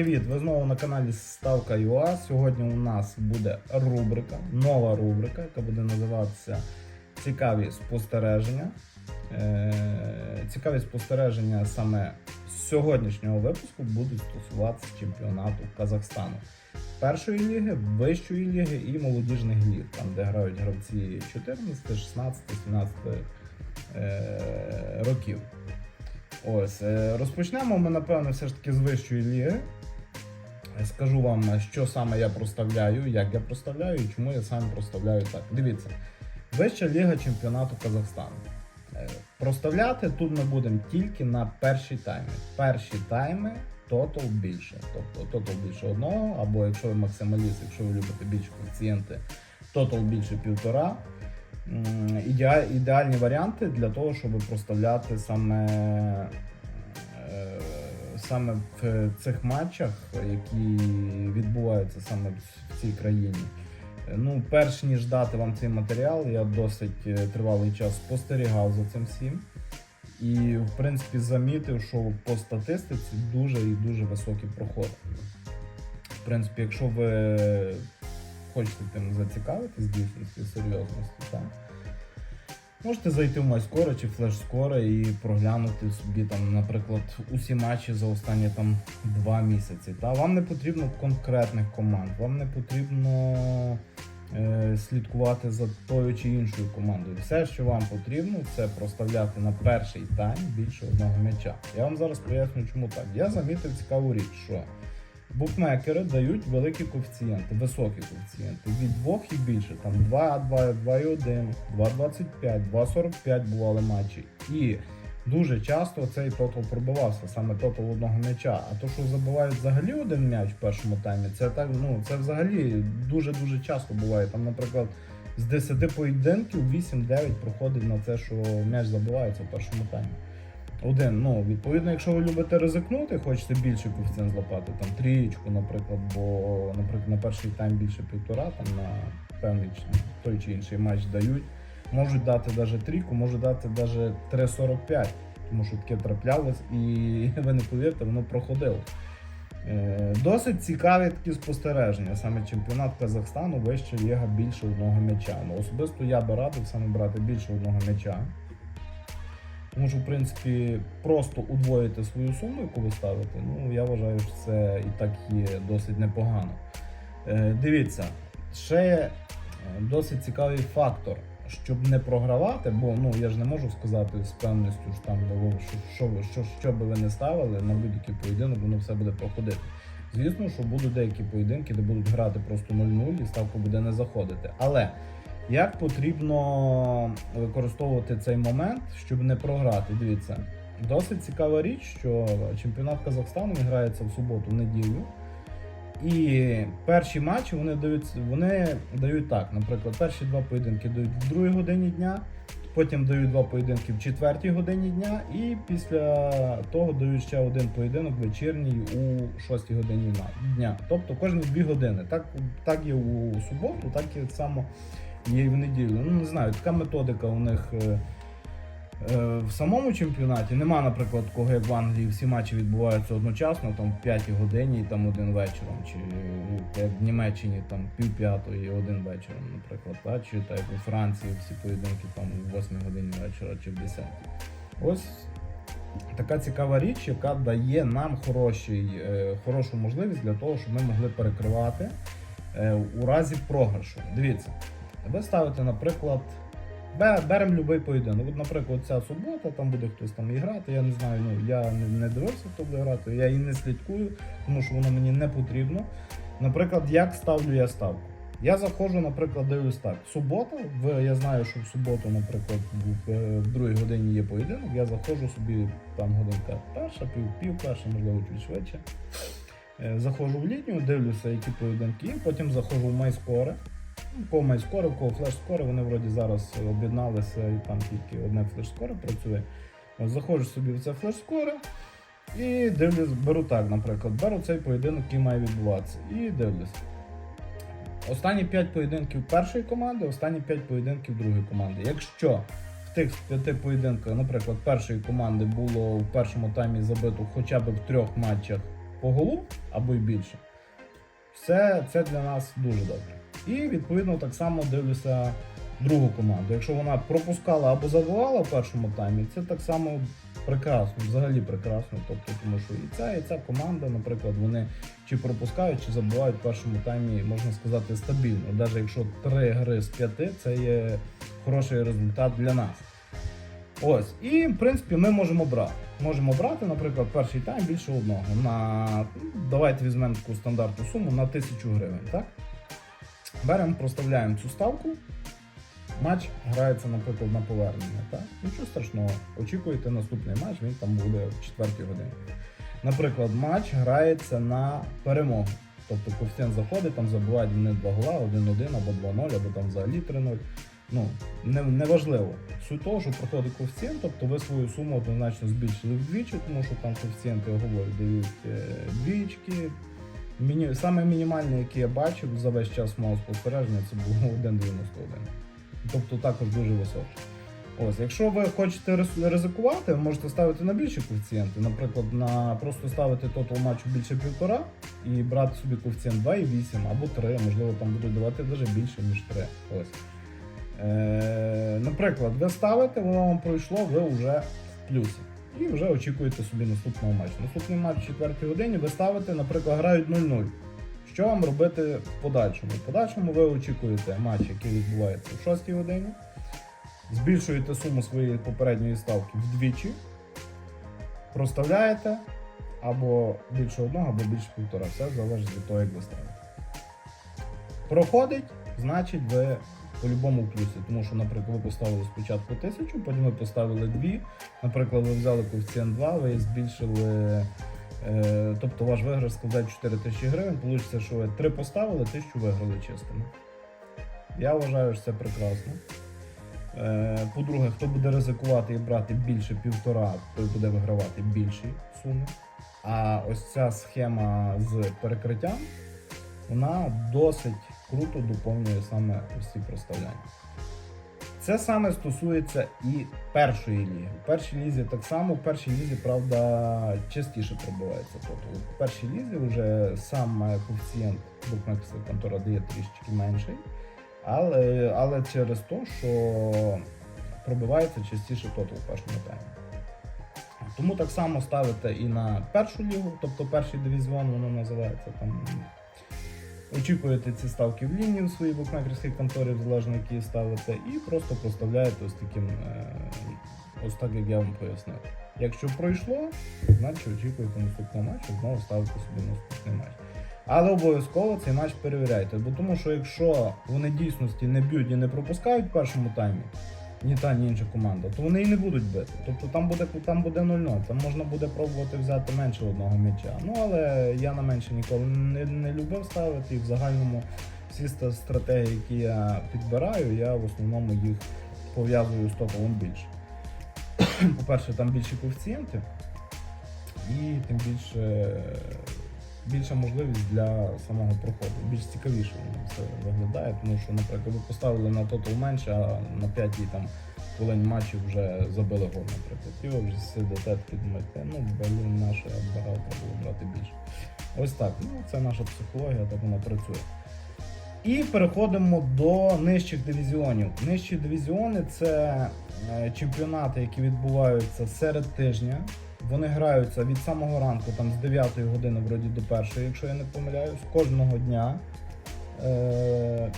Привіт! Ви знову на каналі Ставка ЮА. Сьогодні у нас буде рубрика, нова рубрика, яка буде називатися Цікаві спостереження. Е, Цікаві спостереження саме з сьогоднішнього випуску будуть стосуватися чемпіонату Казахстану. Першої ліги, вищої ліги і молодіжних ліг, там де грають гравці 14, 16, 17 е, років. Ось, е, розпочнемо ми, напевно, все ж таки з вищої ліги. Скажу вам, що саме я проставляю, як я проставляю і чому я саме проставляю так. Дивіться, вища ліга чемпіонату Казахстану. Е, Проставляти тут ми будемо тільки на перші тайми. Перші тайми тотал більше. Тобто тотал більше одного, або якщо ви максималіст, якщо ви любите більше коефіцієнти, тотал більше півтора. Ідеальні варіанти для того, щоб проставляти саме, саме в цих матчах, які відбуваються саме в- цій країні. Е, Ну, перш ніж дати вам цей матеріал, я досить е, тривалий час спостерігав за цим всім. І, в принципі, замітив, що по статистиці дуже і дуже високі проходи. В принципі, якщо ви хочете тим зацікавитись дійсності, серйозності, так. Можете зайти в MyScore чи FlashScore і проглянути собі там, наприклад, усі матчі за останні там два місяці. Та вам не потрібно конкретних команд, вам не потрібно е, слідкувати за тою чи іншою командою. Все, що вам потрібно, це проставляти на перший тайм більше одного м'яча. Я вам зараз поясню, чому так. Я замітив цікаву річ, що букмекери дають великі коефіцієнти, високі коефіцієнти від 2 і більше. Там 2, 2, 2,1, 2,25, 2,45 бували матчі. І дуже часто цей тотал пробивався, саме тотал одного м'яча. А то, що забивають взагалі один м'яч в першому таймі, це так, ну це взагалі дуже-дуже часто буває. Там, наприклад, з 10 поєдинків 8-9 проходить на це, що м'яч забивається в першому таймі. Один, ну, відповідно, якщо ви любите ризикнути, хочете більше коефіцієнт злопати, там трієчку, наприклад, бо, наприклад, на перший тайм більше півтора, там на певний той чи інший матч дають. Можуть дати навіть трійку, можуть дати навіть 3,45, тому що таке траплялось, і ви не повірте, воно проходило. Е, Досить цікаві такі спостереження. Саме чемпіонат Казахстану вища ліга більше одного м'яча. Ну, особисто я би радив саме брати більше одного м'яча. Що, в принципі, просто удвоїти свою суму, яку ви ставите, ну я вважаю, що це і так є досить непогано. Е, дивіться, ще є е, досить цікавий фактор, щоб не програвати, бо ну я ж не можу сказати з певністю, що там ну, що, що, що, що би ви не ставили на будь-який поєдинок, воно все буде проходити. Звісно, що будуть деякі поєдинки, де будуть грати просто 0-0 і ставка буде не заходити. Але як потрібно використовувати цей момент, щоб не програти? Дивіться, досить цікава річ, що чемпіонат Казахстану грається в суботу-неділю. І перші матчі вони дають, вони дають так. Наприклад, перші два поєдинки дають в другій годині дня, потім дають два поєдинки в четвертій годині дня, і після того дають ще один поєдинок вечірній у шостій годині дня. Тобто кожні дві години. Так, так є у суботу, так і само і в неділю. Ну не знаю, така методика у них. е, Е, В самому чемпіонаті нема, наприклад, такого, як в Англії, всі матчі відбуваються одночасно, там в 5 годині і там один вечором, чи як в Німеччині там пів п'ятої і один вечором, наприклад, та? чи так як у Франції всі поєдинки там в 8 годині вечора чи в 10. Ось така цікава річ, яка дає нам хороший, е, хорошу можливість для того, щоб ми могли перекривати е, у разі програшу. Дивіться, ви ставите, наприклад. Беремо будь-який поєдинок. От, наприклад, ця субота, там буде хтось там і грати. Я не знаю, ну я не, дивився, хто буде грати, я і не слідкую, тому що воно мені не потрібно. Наприклад, як ставлю я ставку? Я заходжу, наприклад, дивлюсь так. Субота, я знаю, що в суботу, наприклад, в, е, в другій годині є поєдинок, я заходжу собі там годинка перша, пів, пів перша, можливо, чуть швидше. Е, Заходжу в лінію, дивлюся, які поєдинки потім заходжу в MyScore. Ну, Кого MyScore, кого флеш-скори, вони вроді зараз об'єдналися і там тільки одне флеш-скоре працює. Ось заходжу собі в це флеш-скоре і дивлюсь, беру так, наприклад, беру цей поєдинок, який має відбуватися. І дивлюсь. Останні 5 поєдинків першої команди, останні 5 поєдинків другої команди. Якщо в тих 5 поєдинках, наприклад, першої команди було в першому таймі забито хоча б в трьох матчах по голу або й більше, все це для нас дуже добре. І відповідно так само дивлюся другу команду. Якщо вона пропускала або забивала в першому таймі, це так само прекрасно, взагалі прекрасно. Тобто, тому що і ця, і ця команда, наприклад, вони чи пропускають, чи забувають в першому таймі, можна сказати, стабільно. Навіть якщо три гри з п'яти, це є хороший результат для нас. Ось, і в принципі ми можемо брати. Можемо брати, наприклад, перший тайм більше одного. На ну, давайте візьмемо таку стандартну суму на 1000 гривень. Так? Беремо, проставляємо цю ставку. Матч грається, наприклад, на повернення. Так? Нічого страшного. Очікуєте наступний матч, він там буде в 4 годині. Наприклад, матч грається на перемогу. Тобто коефіцієнт заходить, там забувають вони два гола, 1-1 або 2-0, або там взагалі 3-0. Ну, не, неважливо. Суть того, що проходить коефіцієнт, тобто ви свою суму однозначно збільшили вдвічі, тому що там коефіцієнти, я говорю, дають е, двічки. Міні... Саме мінімальне, яке я бачив за весь час мого спостереження, це було 1,91. Тобто також дуже високий. Ось, якщо ви хочете ризикувати, ви можете ставити на більші коефіцієнти. Наприклад, на просто ставити тотал матчу більше півтора і брати собі коефіцієнт 2,8 або 3, можливо, там будуть давати навіть більше, ніж 3. Ось. Е, наприклад, ви ставите, воно вам пройшло, ви вже в плюсі. І вже очікуєте собі наступного матчу. Наступний матч в 4 годині ви ставите, наприклад, грають 0-0. Що вам робити в подальшому? В подальшому ви очікуєте матч, який відбувається в 6 годині. Збільшуєте суму своєї попередньої ставки вдвічі, проставляєте або більше одного, або більше півтора. Все залежить від того, як ви ставите. Проходить, значить ви по-любому в плюсі. Тому що, наприклад, ви поставили спочатку тисячу, потім ви поставили дві. Наприклад, ви взяли коефіцієнт 2, ви збільшили. Е, тобто ваш виграш складає 4 тисячі гривень, вийде, що ви 3 поставили, тисячу виграли чистими. Я вважаю, що це прекрасно. Е, По-друге, хто буде ризикувати і брати більше півтора, той буде вигравати більші суми. А ось ця схема з перекриттям, вона досить круто доповнює саме ось ці проставляння. Це саме стосується і першої ліги. В першій лізі так само, в першій лізі, правда, частіше пробивається. Тобто в першій лізі вже сам коефіцієнт букмекерська контора дає трішечки менший, але, але через те, що пробивається частіше тотал в першому таймі. Тому так само ставите і на першу лігу, тобто перший дивізіон, воно називається там. Очікуєте ці ставки в лінії в своїй букмекерській конторі, залежно які ставите, і просто проставляєте ось таким, е, ось так, як я вам пояснив. Якщо пройшло, значить очікуєте наступного матчу, знову ставите собі наступний матч. Але обов'язково цей матч перевіряйте, бо тому що якщо вони дійсності не б'ють і не пропускають в першому таймі, ні та, ні інша команда, то вони і не будуть бити. Тобто там буде там буде 0-0, там можна буде пробувати взяти менше одного м'яча. Ну але я на менше ніколи не, не любив ставити і в загальному всі стратегії, які я підбираю, я в основному їх пов'язую з топовим більше. По-перше, там більші коефіцієнти, і тим більше більша можливість для самого проходу. Більш цікавіше все виглядає, тому що, наприклад, ви поставили на тотал менше, а на п'ятій там хвилині матчі вже забили гол, наприклад. І ви вже сидите такі думаєте, ну блін, наше багато було брати більше. Ось так. Ну, це наша психологія, так вона працює. І переходимо до нижчих дивізіонів. Нижчі дивізіони це е, чемпіонати, які відбуваються серед тижня. Вони граються від самого ранку, там з 9 години вроді до першої, якщо я не помиляюсь, кожного дня. Е,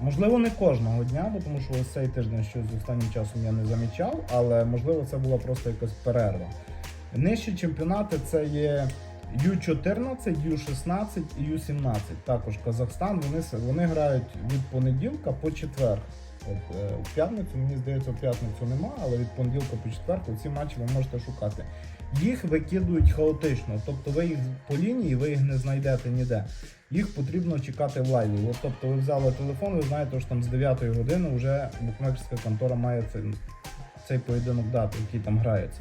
можливо, не кожного дня, бо тому що ось цей тиждень щось з останнім часом я не замічав, але можливо це була просто якась перерва. Нижчі чемпіонати це є Ю-14, Ю-16 і Ю-17. Також Казахстан. Вони, вони грають від понеділка по четвер. От, е, у п'ятницю, мені здається, в п'ятницю нема, але від понеділка по четверту ці матчі ви можете шукати. Їх викидують хаотично, тобто ви їх по лінії, ви їх не знайдете ніде. Їх потрібно чекати в лайві. От, тобто ви взяли телефон, ви знаєте, що там з 9 години вже букмекерська контора має цей, цей поєдинок дати, який там грається.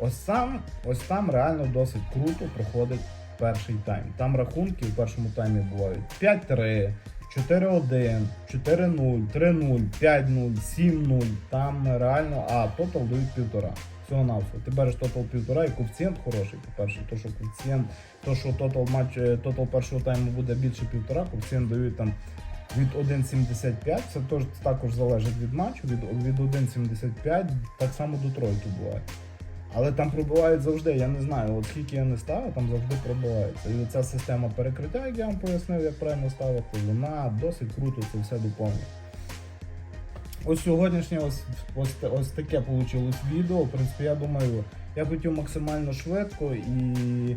Ось сам, ось там реально досить круто проходить перший тайм. Там рахунки в першому таймі бувають 5-3, 4-1, 4-0, 3-0, 5-0, 7-0. Там реально, а тотал дають півтора. Всього на все. Ти береш тотал півтора і коефіцієнт хороший. По-перше, то, що коефіцієнт, то, що тотал матч, е, тотал першого тайму буде більше півтора, коефіцієнт дають там від 1,75. Це також залежить від матчу. Від, від 1,75 так само до тройки буває. Але там пробивають завжди, я не знаю, от скільки я не ставив, там завжди пробивається. І ця система перекриття, як я вам пояснив, як правильно ставити, вона досить круто це все доповнює. Ось сьогоднішнє ось, ось, ось таке вийшло відео. В принципі, я думаю, я хотів максимально швидко і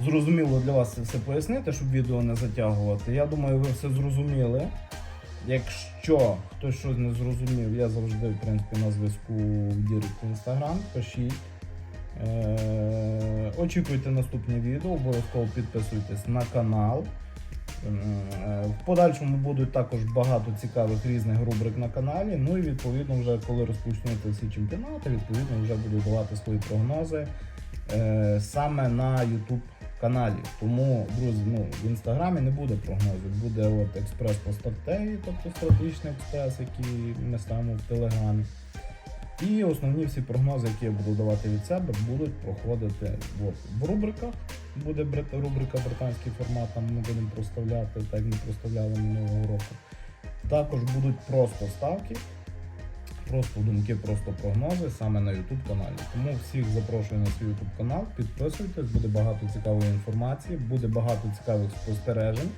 зрозуміло для вас це все пояснити, щоб відео не затягувати. Я думаю, ви все зрозуміли. Якщо хтось щось не зрозумів, я завжди в принципі на зв'язку в Дірект Інстаграм, пишіть. Е, очікуйте наступні відео, обов'язково підписуйтесь на канал. Е, В подальшому будуть також багато цікавих різних рубрик на каналі. Ну і відповідно, вже коли розпочнуться всі чемпіонати, відповідно вже буду давати свої прогнози е, саме на YouTube каналі. Тому, друзі, ну в інстаграмі не буде прогнозів, буде от експрес по стратегії, тобто стратегічний експрес, який ми ставимо в телеграмі. І основні всі прогнози, які я буду давати від себе, будуть проходити от, в рубриках. Буде рубрика британський формат, там ми будемо проставляти, так як ми проставляли минулого року. Також будуть просто ставки, просто думки, просто прогнози саме на YouTube каналі. Тому всіх запрошую на свій YouTube канал, підписуйтесь, буде багато цікавої інформації, буде багато цікавих спостережень,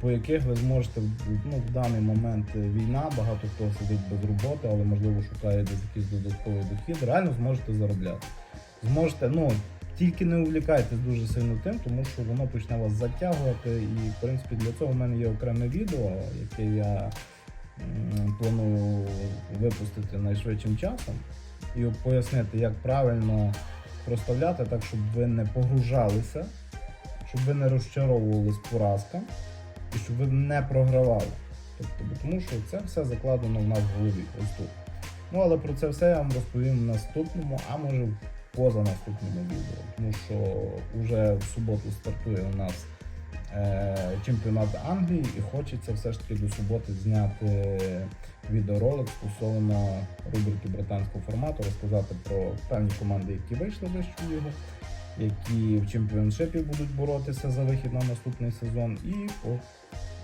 по яких ви зможете ну, в даний момент війна, багато хто сидить без роботи, але можливо шукає десь якийсь додатковий дохід, реально зможете заробляти. Зможете, ну. Тільки не увлікайтесь дуже сильно тим, тому що воно почне вас затягувати. І, в принципі, для цього в мене є окреме відео, яке я планую випустити найшвидшим часом і пояснити, як правильно проставляти так, щоб ви не погружалися, щоб ви не розчаровувались поразкам і щоб ви не програвали. Тобто, тому що це все закладено в нас в голові. Ось тут. Ну, але про це все я вам розповім в наступному, а може поза наступному відео. Тому що вже в суботу стартує у нас чемпіонат Англії і хочеться все ж таки до суботи зняти відеоролик стосовно рубрики британського формату, розказати про певні команди, які вийшли вищу лігу, які в чемпіоншипі будуть боротися за вихід на наступний сезон, і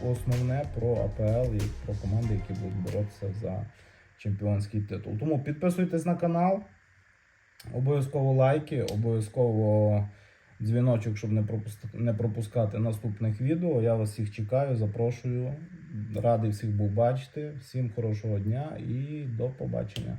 основне про АПЛ і про команди, які будуть боротися за чемпіонський титул. Тому підписуйтесь на канал. Обов'язково лайки, обов'язково дзвіночок, щоб не пропускати, не пропускати наступних відео. Я вас всіх чекаю, запрошую. Радий всіх був бачити. Всім хорошого дня і до побачення.